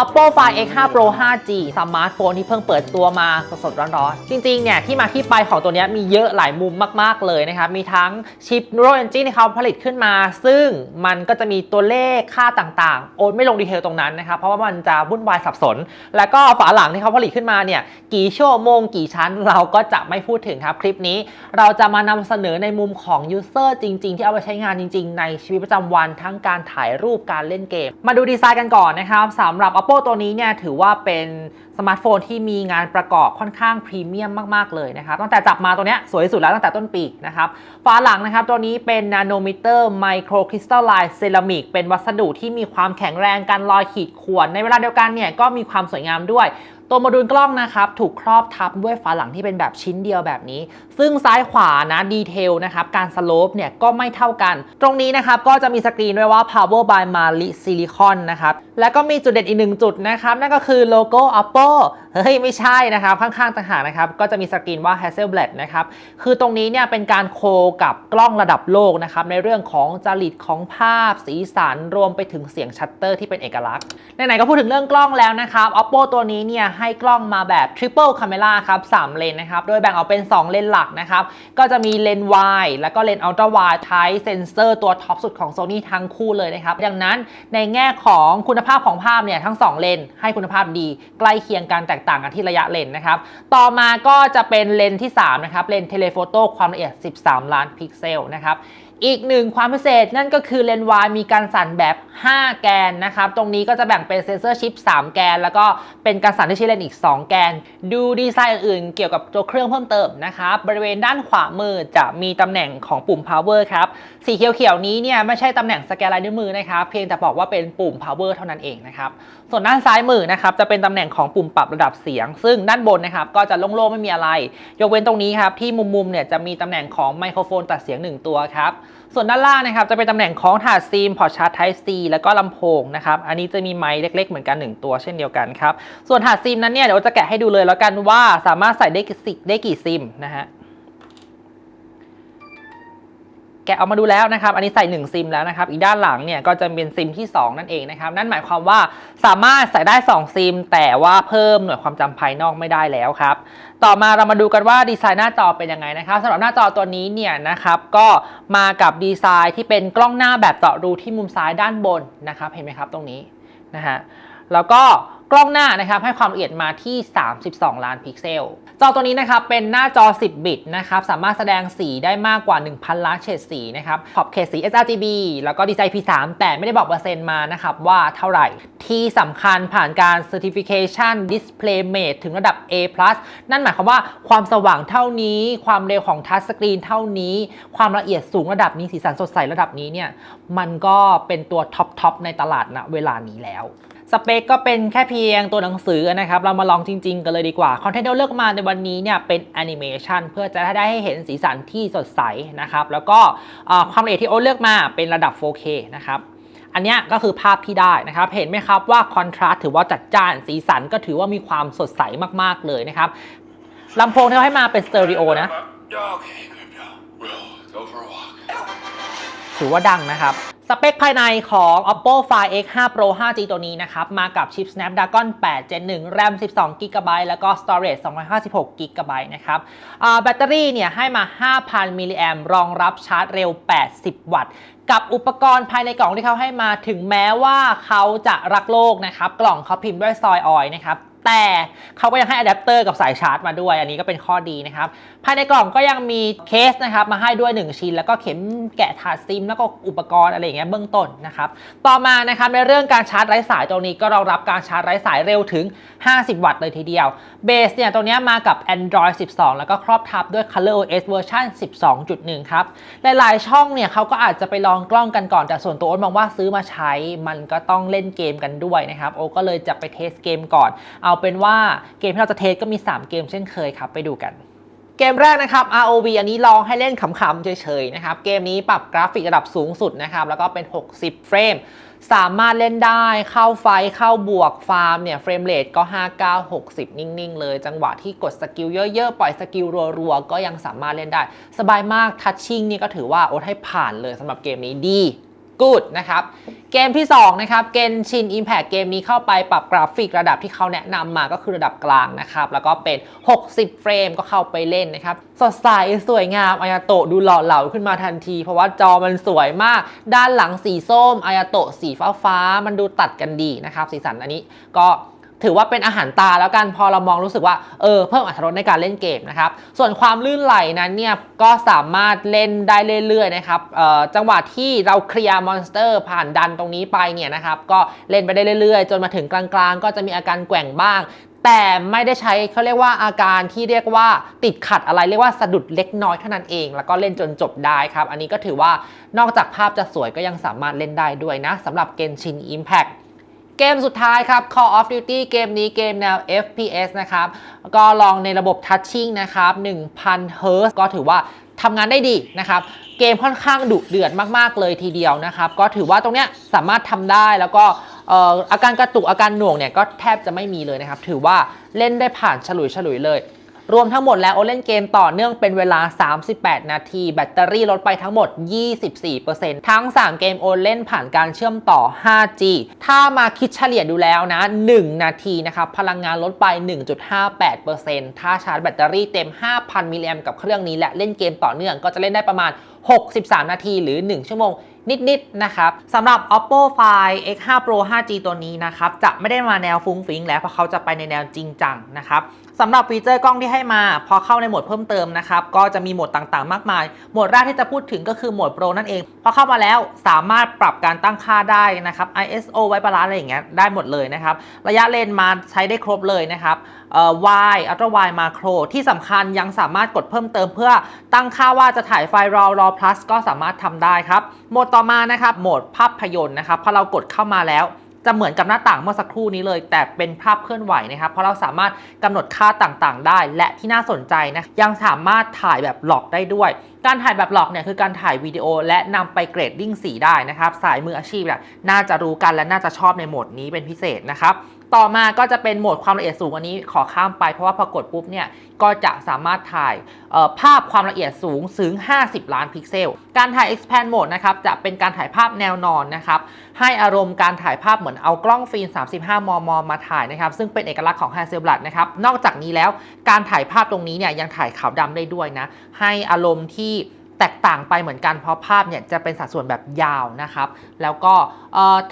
Oppo Find X5 Pro 5G สมาร์ทโฟนที่เพิ่งเปิดตัวมาสดๆร้อนๆ จริงๆ เนี่ย ที่มาที่ไปของตัวนี้มีเยอะหลายมุมมากๆเลยนะครับ มีทั้งชิป Neural Engine ที่เขาผลิตขึ้นมา ซึ่งมันก็จะมีตัวเลขค่าต่างๆ โอนไม่ลงดีเทลตรงนั้นนะครับ เพราะว่ามันจะวุ่นวายสับสน แล้วก็ฝาหลังที่เขาผลิตขึ้นมาเนี่ย กี่ชั่วโมงกี่ชั้นเราก็จะไม่พูดถึงครับคลิปนี้ เราจะมานำเสนอในมุมของยูเซอร์จริง ๆ ที่เอาไปใช้งานจริง ๆ ในชีวิตประจำวันทั้งการถ่ายรูปการเล่นเกม มาดูดีไซน์กันก่อนนะครับสำหรับ Oppo ตัวนี้เนี่ยถือว่าเป็นสมาร์ทโฟนที่มีงานประกอบค่อนข้างพรีเมียมมาก ๆ เลยนะครับ ตั้งแต่จับมาตัวเนี้ยสวยที่สุดแล้วตั้งแต่ต้นปีนะครับฝาหลังนะครับตัวนี้เป็นนาโนมิเตอร์ไมโครคริสตัลไลน์เซรามิกเป็นวัสดุที่มีความแข็งแรงกันรอยขีดข่วนในเวลาเดียวกันเนี่ยก็มีความสวยงามด้วย ตัวโมดูลกล้องนะครับถูกครอบทับด้วยฝาหลังที่เป็นแบบชิ้นเดียวแบบนี้ ซึ่งซ้ายขวานะดีเทลนะครับการสโลปเนี่ยก็ไม่เท่ากัน ตรงนี้นะครับก็จะมีสกรีนด้วยว่า power by Mali Silicon นะครับแล้วก็มีจุดเด่นอีกหนึ่งจุดนะครับนั่นก็คือโลโก้ Apple เฮ้ยไม่ใช่นะครับข้างๆต่างหากนะครับก็จะมีสกรีนว่า Hasselblad นะครับคือตรงนี้เนี่ยเป็นการโคกับกล้องระดับโลกนะครับในเรื่องของจริตของภาพ สีสันรวมไปถึงเสียงชัตเตอร์ที่เป็นเอกลักษณ์ไหนๆก็พูดถึงเรื่องกล้องแล้วนะครับ Oppo ตัวนี้เนี่ยใให้กล้องมาแบบ Triple Camera ครับ3เลนนะครับ โดยแบ่งออกเป็น 2 เลนหลักนะครับ ก็จะมีเลน wide แล้วก็เลน ultra wide ใช้เซนเซอร์ตัวท็อปสุดของ Sony ทั้งคู่เลยนะครับ ดังนั้นในแง่ของคุณภาพของภาพเนี่ยทั้ง 2 เลนให้คุณภาพดี ใกล้เคียงกันแตกต่างกันที่ระยะเลนนะครับ ต่อมาก็จะเป็นเลนที่3นะครับเลนเทเลโฟโต้ความละเอียด 13 ล้านพิกเซลนะครับ อีกหนึ่งความพิเศษนั่นก็คือเลนส์วายมีการสั่นแบบ 5 แกนนะครับ ตรงนี้ก็จะแบ่งเป็นเซนเซอร์ชิป 3 แกน แล้วก็เป็นการสั่นที่ใช้เลนส์อีก 2 แกน ดูดีไซน์อื่นๆเกี่ยวกับตัวเครื่องเพิ่มเติมนะครับ บริเวณด้านขวามือจะมีตำแหน่งของปุ่ม power ครับ สีเขียวๆนี้เนี่ยไม่ใช่ตำแหน่งสแกนลายนิ้วมือนะครับ เพียงแต่บอกว่าเป็นปุ่ม power เท่านั้นเองนะครับ ส่วนด้านซ้ายมือนะครับจะเป็นตำแหน่งของปุ่มปรับระดับเสียง ซึ่งด้านบนนะครับก็จะโล่งๆไม่มีอะไร ยกเว้นตรงนี้ครับที่มุมๆเนี่ยจะมีตำแหน่งของไมโครโฟนตัดเสียง 1 ตัวครับส่วนด้านล่างนะครับจะเป็นตำแหน่งของถาดซีมพอร์ตชาร์จ Type C แล้วก็ลำโพงนะครับอันนี้จะมีไมค์เล็ก ๆ เหมือนกัน 1 ตัวเช่นเดียวกันครับส่วนถาดซิมนั้นเนี่ยเดี๋ยวจะแกะให้ดูเลยแล้วกันว่าสามารถใส่ได้กี่ซิได้กี่ซิมนะฮะ แกะออกมาดูแล้วนะครับ อันนี้ใส่ 1 ซิมแล้วนะครับ อีกด้านหลังเนี่ยก็จะเป็นซิมที่ 2 นั่นเองนะครับ นั่นหมายความว่าสามารถใส่ได้ 2 ซิม แต่ว่าเพิ่มหน่วยความจำภายนอกไม่ได้แล้วครับ ต่อมาเรามาดูกันว่าดีไซน์หน้าจอเป็นยังไงนะครับสำหรับหน้าจอตัวนี้เนี่ยนะครับ ก็มากับดีไซน์ที่เป็นกล้องหน้าแบบเจาะรูที่มุมซ้ายด้านบนนะครับ เห็นไหมครับตรงนี้นะฮะ แล้วก็กล้องหน้านะครับให้ความละเอียดมาที่ 32 ล้านพิกเซล จอตัวนี้นะครับเป็นหน้าจอ 10 บิตนะครับสามารถแสดงสีได้มากกว่า 1,000 ล้านเฉดสีนะครับขอบเขตสี sRGB แล้วก็ดีไซน์ P3 แต่ไม่ได้บอกเปอร์เซ็นต์มานะครับว่าเท่าไหร่ ที่สำคัญผ่านการ Certification DisplayMate ถึงระดับ A+ นั่นหมายความว่าความสว่างเท่านี้ ความเร็วของทัชสกรีนเท่านี้ ความละเอียดสูงระดับนี้สีสันสดใสระดับนี้เนี่ยมันก็เป็นตัวท็อปๆในตลาดณเวลานี้แล้ว สเปคก็เป็นแค่เพียงตัวหนังสือนะครับ เรามาลองจริงๆ กันเลยดีกว่า คอนเทนต์ที่เราเลือกมาในวันนี้เนี่ยเป็นแอนิเมชันเพื่อจะได้ให้เห็นสีสันที่สดใสนะครับ แล้วก็เอ่อความละเอียดที่โอตเลือกมาเป็นระดับ 4K นะครับอันเนี้ยก็คือภาพที่ได้นะครับ เห็นไหมครับว่าคอนทราสต์ถือว่าจัดจ้านสีสันก็ถือว่ามีความสดใสมากๆเลยนะครับลำโพงที่เราให้มาเป็นสเตอริโอนะ Okay, Crypto. We'll go for a walk. ถือว่าดังนะครับส เปคภายในของ Oppo Find X5 Pro 5G ตัวนี้นะครับ มากับชิป Snapdragon 8 Gen 1 RAM 12 GB แล้วก็ Storage 256 GB นะครับอ่าแบตเตอรี่เนี่ยให้มา 5,000 มิลลิแอมรองรับชาร์จเร็ว 80 วัตต์กับอุปกรณ์ภายในกล่องที่เขาให้มาถึงแม้ว่าเขาจะรักโลกนะครับ กล่องเขาพิมพ์ด้วยซอยออยนะครับแต่เขาก็ยังให้อะแดปเตอร์กับสายชาร์จมาด้วย อันนี้ก็เป็นข้อดีนะครับ ภายในกล่องก็ยังมีเคสนะครับ มาให้ด้วย 1 ชิ้น แล้วก็เข็มแกะถาดซิม แล้วก็อุปกรณ์อะไรอย่างเงี้ยเบื้องต้นนะครับ ต่อมานะครับในเรื่องการชาร์จไร้สายตรงนี้ก็รองรับการชาร์จไร้สายเร็วถึง 50 วัตต์เลยทีเดียวเบสเนี่ยตรงเนี้ยมากับ Android 12 แล้วก็ครอบทับด้วย ColorOS เวอร์ชัน12.1 ครับหลายๆช่องเนี่ยเขาก็อาจจะไปลอองกล้องกันก่อนแต่ส่วนตัวโอ๊ตมองว่าซื้อมาใช้มันก็ต้องเล่นเกมกันด้วยนะครับโอ๊ตก็เลยจะไปเทสเกมก่อน เอาเป็นว่าเกมที่เราจะเทสก็มี 3 เกมเช่นเคยครับไปดูกัน เกมแรกนะครับ ROV อันนี้ลองให้เล่นขำๆเฉยๆนะครับ เกมนี้ปรับกราฟิกระดับสูงสุดนะครับ แล้วก็เป็น 60 เฟรม สามารถเล่นได้เข้าไฟเข้าบวกฟาร์มเนี่ย เฟรมเรทก็ 59 60 นิ่ง ๆ เลย จังหวะที่กดสกิลเยอะ ๆ ปล่อยสกิลรัว ๆ ก็ยังสามารถเล่นได้ สบายมากทัชชิ่งนี่ก็ถือว่าโอ๊ตให้ผ่านเลยสำหรับเกมนี้ดี good นะครับเกมที่2นะครับเกนชิน Impact เกมนี้เข้าไปปรับกราฟิกระดับที่เขาแนะนำมาก็คือระดับกลางนะครับแล้วก็เป็น 60 เฟรมก็เข้าไปเล่นนะครับสดใสสวยงามอายาโตะดูหล่อเหลาขึ้นมาทันที เพราะว่าจอมันสวยมาก ด้านหลังสีส้มอายาโตะสีฟ้าฟ้ามันดูตัดกันดีนะครับสีสันอันนี้ก็ ถือว่าเป็นอาหารตาแล้วกันพอเรามองรู้สึกว่าเออเพิ่มอรรถรสในการเล่นเกมนะครับส่วนความลื่นไหลนั้นเนี่ยก็สามารถเล่นได้เรื่อยๆนะครับจังหวะที่เราเคลียร์มอนสเตอร์ผ่านดันตรงนี้ไปเนี่ยนะครับก็เล่นไปได้เรื่อยๆ จนมาถึงกลางๆ ก็จะมีอาการแกว่งบ้างแต่ไม่ได้ใช้เขาเรียกว่าอาการที่เรียกว่าติดขัดอะไรเรียกว่าสะดุดเล็กน้อยเท่านั้นเอง แล้วก็เล่นจนจบได้ครับ อันนี้ก็ถือว่านอกจากภาพจะสวยก็ยังสามารถเล่นได้ด้วยนะสำหรับ Genshin Impact เกมสุดท้ายครับ Call of Duty เกมนี้เกมแนว FPS นะครับ ก็ลองในระบบ Touching นะครับ1,000 Hz ก็ถือว่าทำงานได้ดีนะครับ เกมค่อนข้างดุเดือดมาก ๆ เลยทีเดียวนะครับ ก็ถือว่าตรงเนี้ยสามารถทำได้แล้วก็อาการกระตุกอาการหน่วงเนี่ยก็แทบจะไม่มีเลยนะครับ ถือว่าเล่นได้ผ่านฉลุยฉลุยเลย รวมทั้งหมดแล้วโอเล่นเกมต่อเนื่องเป็นเวลา 38 นาที แบตเตอรี่ลดไปทั้งหมด 24%ทั้ง 3 เกมโอเล่นผ่านการเชื่อมต่อ 5G ถ้ามาคิดเฉลี่ยดูแล้วนะ 1 นาทีนะครับ พลังงานลดไป 1.58%ถ้าชาร์จแบตเตอรี่เต็ม 5,000 มิลลิแอมกับเครื่องนี้และเล่นเกมต่อเนื่องก็จะเล่นได้ประมาณ 63 นาทีหรือ 1 ชั่วโมงนิด ๆ นะครับสำหรับ oppo find x5 pro 5g ตัวนี้นะครับ จะไม่ได้มาแนวฟุ้งฟิ้งแล้ว เพราะเขาจะไปในแนวจริงจังนะครับ สำหรับฟีเจอร์กล้องที่ให้มา พอเข้าในโหมดเพิ่มเติมนะครับก็จะมีโหมดต่างๆ มากมายโหมดแรกที่จะพูดถึงก็คือโหมด pro นั่นเองพอเข้ามาแล้วสามารถปรับการตั้งค่าได้นะครับ ISO ไว้บาลานซ์อะไรอย่างเงี้ยได้หมดเลยนะครับระยะเลนมาใช้ได้ครบเลยนะครับเอ่อ Y Ultra Wide Macro ที่สำคัญยังสามารถกดเพิ่มเติมเพื่อตั้งค่าว่าจะถ่ายไฟล์ RAW RAW Plus ก็สามารถทำได้ครับโหมดต่อมานะครับโหมดภาพยนตร์นะครับพอเรากดเข้ามาแล้ว จะเหมือนกับหน้าต่างเมื่อสักครู่นี้เลย แต่เป็นภาพเคลื่อนไหวนะครับ เพราะเราสามารถกำหนดค่าต่างๆ ได้ และที่น่าสนใจนะยังสามารถถ่ายแบบหลอกได้ด้วย การถ่ายแบบหลอกเนี่ยคือการถ่ายวิดีโอและนำไปเกรดดิ้งสีได้นะครับ สายมืออาชีพเนี่ยน่าจะรู้กันและน่าจะชอบในโหมดนี้เป็นพิเศษนะครับ ต่อมาก็จะเป็นโหมดความละเอียดสูงอันนี้ขอข้ามไปเพราะว่าพอกดปุ๊บเนี่ยก็จะสามารถถ่ายเอ่อภาพความละเอียดสูงถึง 50 ล้านพิกเซล การถ่าย expand mode นะครับจะเป็นการถ่ายภาพแนวนอนนะครับให้อารมณ์การถ่ายภาพเหมือนเอากล้องฟิล์ม 35 มม มาถ่ายนะครับซึ่งเป็นเอกลักษณ์ของ Hasselblad นะครับนอกจากนี้แล้วการถ่ายภาพตรงนี้เนี่ยยังถ่ายขาวดำได้ด้วยนะให้อารมณ์ที่ แตกต่างไปเหมือนกันเพราะภาพเนี่ยจะเป็นสัดส่วนแบบยาวนะครับ แล้วก็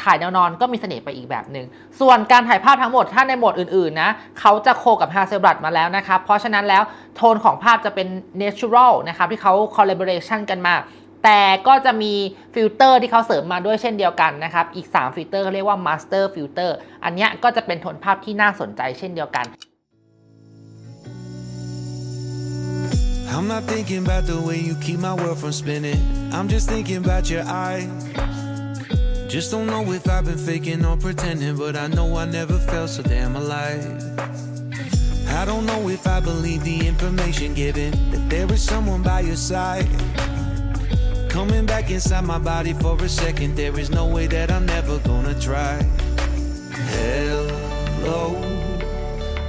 ถ่ายแนวนอนก็มีเสน่ห์ไปอีกแบบหนึ่งส่วนการถ่ายภาพทั้งหมดถ้าในโหมดอื่นๆนะเขาจะโคกับ Hasselblad มาแล้วนะครับ เพราะฉะนั้นแล้วโทนของภาพจะเป็น natural นะครับที่เขา collaboration กันมาแต่ก็จะมีฟิลเตอร์ที่เขาเสริมมาด้วยเช่นเดียวกันนะครับ อีก 3 ฟิลเตอร์เขาเรียกว่า master filter อันนี้ก็จะเป็นโทนภาพที่น่าสนใจเช่นเดียวกัน I'm not thinking about the way you keep my world from spinning. I'm just thinking about your eyes. Just don't know if I've been faking or pretending, but I know I never felt so damn alive. I don't know if I believe the information given that there is someone by your side. Coming back inside my body for a second, there is no way that I'm never gonna try. Hello.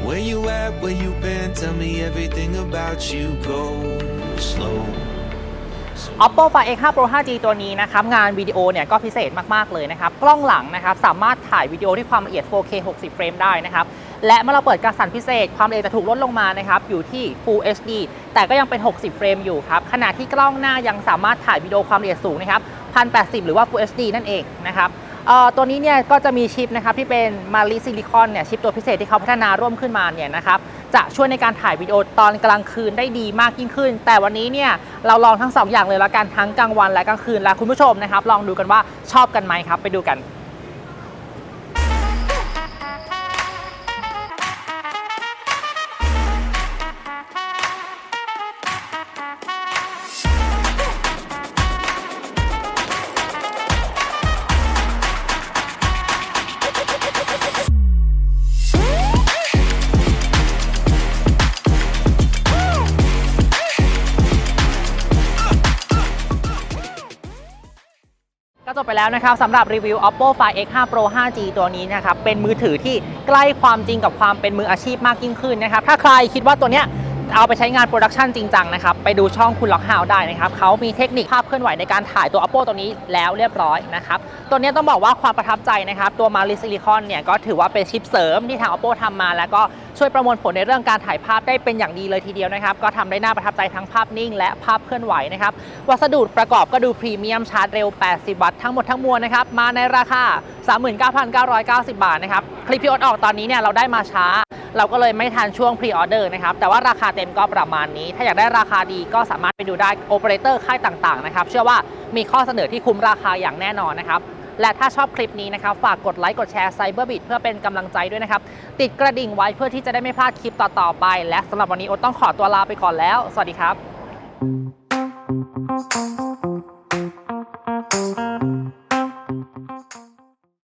Where you at? Where you been? Tell me everything about you. Go slow. oppo find x5 pro 5g ตัวนี้นะครับงานวิดีโอเนี่ยก็พิเศษมาก ๆ เลยนะครับ กล้องหลังนะครับสามารถถ่ายวิดีโอที่ความละเอียด 4K 60 เฟรมได้นะครับ และเมื่อเราเปิดการสั่นพิเศษ ความละเอียดจะถูกลดลงมานะครับ อยู่ที่ Full HD แต่ก็ยังเป็น 60 เฟรมอยู่ครับ ขณะที่กล้องหน้ายังสามารถถ่ายวิดีโอความละเอียดสูงนะครับ 1080 หรือว่า Full HD นั่นเองนะครับ ตัวนี้เนี่ยก็จะมีชิปนะครับที่เป็นมาริซิลิคอนเนี่ยชิปตัวพิเศษที่เขาพัฒนาร่วมขึ้นมาเนี่ยนะครับจะช่วยในการถ่ายวิดีโอตอนกลางคืนได้ดีมากยิ่งขึ้น แต่วันนี้เนี่ยเราลองทั้ง 2 อย่างเลยละกันทั้งกลางวันและกลางคืนและคุณผู้ชมนะครับลองดูกันว่าชอบกันไหมครับไปดูกัน ก็จบไปแล้วนะครับสำหรับรีวิว oppo find x5 pro 5g ตัวนี้นะครับเป็นมือถือที่ใกล้ความจริงกับความเป็นมืออาชีพมากยิ่งขึ้นนะครับถ้าใครคิดว่าตัวเนี้ยเอาไปใช้งานโปรดักชันจริงจังนะครับ ไปดูช่องคุณล็อกฮาวได้นะครับ เขามีเทคนิคภาพเคลื่อนไหวในการถ่ายตัว Oppo ตัวนี้แล้วเรียบร้อยนะครับ ตัวนี้ต้องบอกว่าความประทับใจนะครับ ตัวมาริซิลิคอนเนี่ย ก็ถือว่าเป็นชิปเสริมที่ทาง Oppo ทำมาแล้วก็ช่วยประมวลผลในเรื่องการถ่ายภาพได้เป็นอย่างดีเลยทีเดียวนะครับ ก็ทำได้น่าประทับใจทั้งภาพนิ่ง และภาพเคลื่อนไหวนะครับวัสดุประกอบก็ดูพรีเมียมชาร์จเร็ว 80 วัตต์ทั้งหมดทั้งมวลนะครับมาในราคา 39,990 บาทนะครับคลิปพี่โอ๊ตออกตอนนี้เนี่ยเราได้มาช้าเราก็เลยไม่ทันช่วงพรีออเดอร์นะครับ แต่ว่าราคาเต็มก็ประมาณนี้ ถ้าอยากได้ราคาดีก็สามารถไปดูได้โอเปอเรเตอร์ค่ายต่างๆนะครับ เชื่อว่ามีข้อเสนอที่คุ้มราคาอย่างแน่นอนนะครับ และถ้าชอบคลิปนี้นะครับฝากกดไลค์กดแชร์ไซเบอร์บิดเพื่อเป็นกำลังใจด้วยนะครับ ติดกระดิ่งไว้เพื่อที่จะได้ไม่พลาดคลิปต่อๆไป และสำหรับวันนี้โอต้องขอตัวลาไปก่อนแล้ว สวัสดีครับ